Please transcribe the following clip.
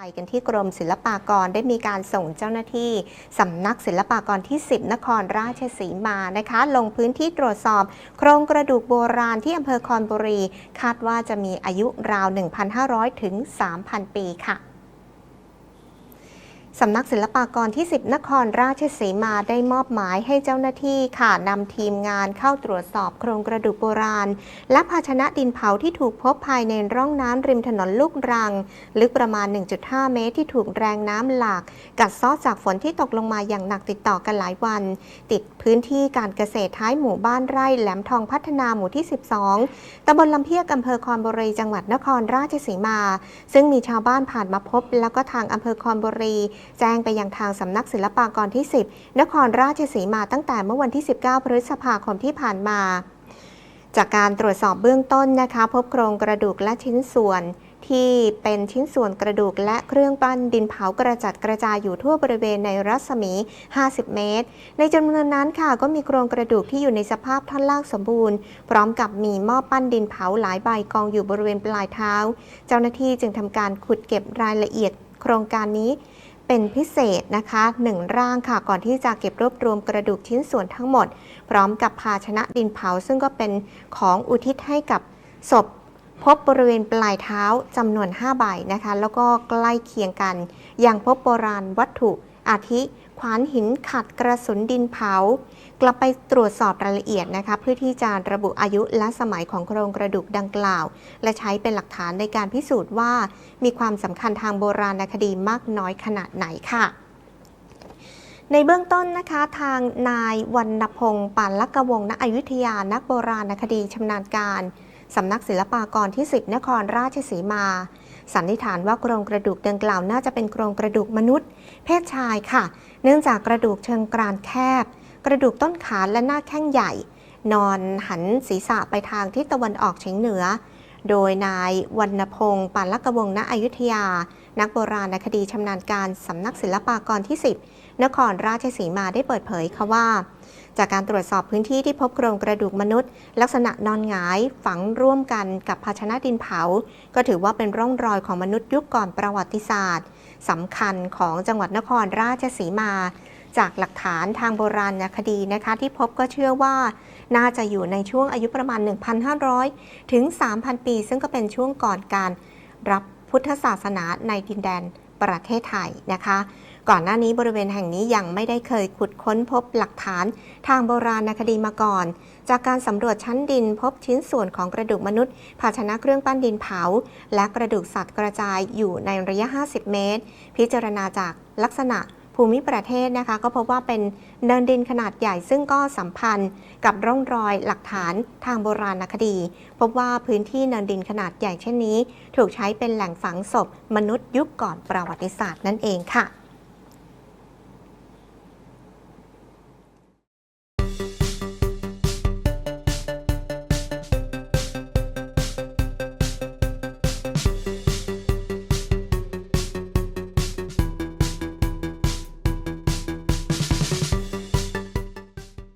ไปกันที่กรมศิลปากรได้มีการส่งเจ้าหน้าที่สำนักศิลปากรที่ 10 นครราชสีมานะคะ ลงพื้นที่ตรวจสอบ โครงกระดูกโบราณที่อำเภอคอนบุรี คาดว่าจะมีอายุราว 1,500 ถึง 3,000 ปีค่ะ สำนักศิลปากรที่ 10 นครราชสีมาได้มอบหมายให้เจ้าหน้าที่ค่ะนำทีมงานเข้าตรวจสอบโครงกระดูกโบราณ และภาชนะดินเผาที่ถูกพบภายในร่องน้ำริมถนนลูกรัง ลึกประมาณ 1.5 เมตรที่ถูกแรงน้ำหลาก กัดเซาะจากฝนที่ตกลงมาอย่างหนักติดต่อกันหลายวัน ติดพื้นที่การเกษตรท้ายหมู่บ้านไร่แหลมทองพัฒนาหมู่ที่ 12ตำบลลำเพียกอำเภอคอนบุรีจังหวัดนครราชสีมา ซึ่งมีชาวบ้านผ่านมาพบ แล้วก็ทางอำเภอคอนบุรีแจ้งไปยังทางสำนักศิลปากรที่ 10 นครราชสีมาตั้งแต่เมื่อวันที่ 19 พฤษภาคมที่ผ่านมา จากการตรวจสอบเบื้องต้นนะคะ พบโครงกระดูกและชิ้นส่วนที่เป็นชิ้นส่วนกระดูกและเครื่องปั้นดินเผากระจัดกระจายอยู่ทั่วบริเวณในรัศมี 50 เมตร ในจำนวนนั้นค่ะก็มีโครงกระดูกที่อยู่ในสภาพท่อนล่างสมบูรณ์ พร้อมกับมีหม้อปั้นดินเผาหลายใบกองอยู่บริเวณปลายเท้า เจ้าหน้าที่จึงทำการขุดเก็บรายละเอียดโครงการนี้ เป็นพิเศษนะคะหนึ่งร่างค่ะ ก่อนที่จะเก็บรวบรวมกระดูกชิ้นส่วนทั้งหมด พร้อมกับภาชนะดินเผา ซึ่งก็เป็นของอุทิศให้กับศพ พบบริเวณปลายเท้าจำนวน 5 ใบนะคะ แล้วก็ใกล้เคียงกันยังพบโบราณวัตถุอาทิ ขวานหินขัดกระสุนดินเผา กลับไปตรวจสอบรายละเอียดนะคะ เพื่อที่จะระบุอายุและสมัยของโครงกระดูกดังกล่าว และใช้เป็นหลักฐานในการพิสูจน์ว่า มีความสำคัญทางโบราณคดีมากน้อยขนาดไหนค่ะ ในเบื้องต้นนะคะทางนายวรรณพงศ์ปานลักกวงณอยุธยานักโบราณคดีชำนาญการสำนักศิลปากรที่ 10 นครราชสีมา สันนิษฐานว่าโครงกระดูกดังกล่าวน่าจะเป็นโครงกระดูกมนุษย์ เพศชายค่ะ เนื่องจากกระดูกเชิงกรานแคบ กระดูกต้นขาและหน้าแข้งใหญ่ นอนหันศีรษะไปทางทิศตะวันออกเฉียงเหนือ โดยนายวรรณพงศ์ปานลักกวงณอยุธยา นักโบราณคดีชำนาญการสำนักศิลปากรที่ 10 นครราชสีมาได้เปิดเผยค่ะว่า จากการตรวจสอบพื้นที่ที่พบโครงกระดูกมนุษย์ ลักษณะนอนหงายฝังร่วมกันกับภาชนะดินเผา ก็ถือว่าเป็นร่องรอยของมนุษย์ยุคก่อนประวัติศาสตร์สำคัญของจังหวัดนครราชสีมา จากหลักฐานทางโบราณคดีนะคะ ที่พบก็เชื่อว่าน่าจะอยู่ในช่วงอายุประมาณ 1,500 ถึง 3,000 ปี ซึ่งก็เป็นช่วงก่อนการรับพุทธศาสนาในดินแดนประเทศไทยนะคะ ก่อนหน้านี้บริเวณแห่งนี้ยังไม่ได้เคยขุดค้นพบหลักฐานทางโบราณคดีมาก่อน จากการสำรวจชั้นดินพบชิ้นส่วนของกระดูกมนุษย์ ภาชนะเครื่องปั้นดินเผา และกระดูกสัตว์กระจายอยู่ในระยะ 50 เมตร พิจารณาจากลักษณะ ภูมิประเทศนะคะ ก็พบว่าเป็นเนินดินขนาดใหญ่ซึ่งก็สัมพันธ์กับร่องรอยหลักฐานทางโบราณคดี พบว่าพื้นที่เนินดินขนาดใหญ่เช่นนี้ ถูกใช้เป็นแหล่งฝังศพมนุษย์ยุคก่อนประวัติศาสตร์นั่นเองค่ะ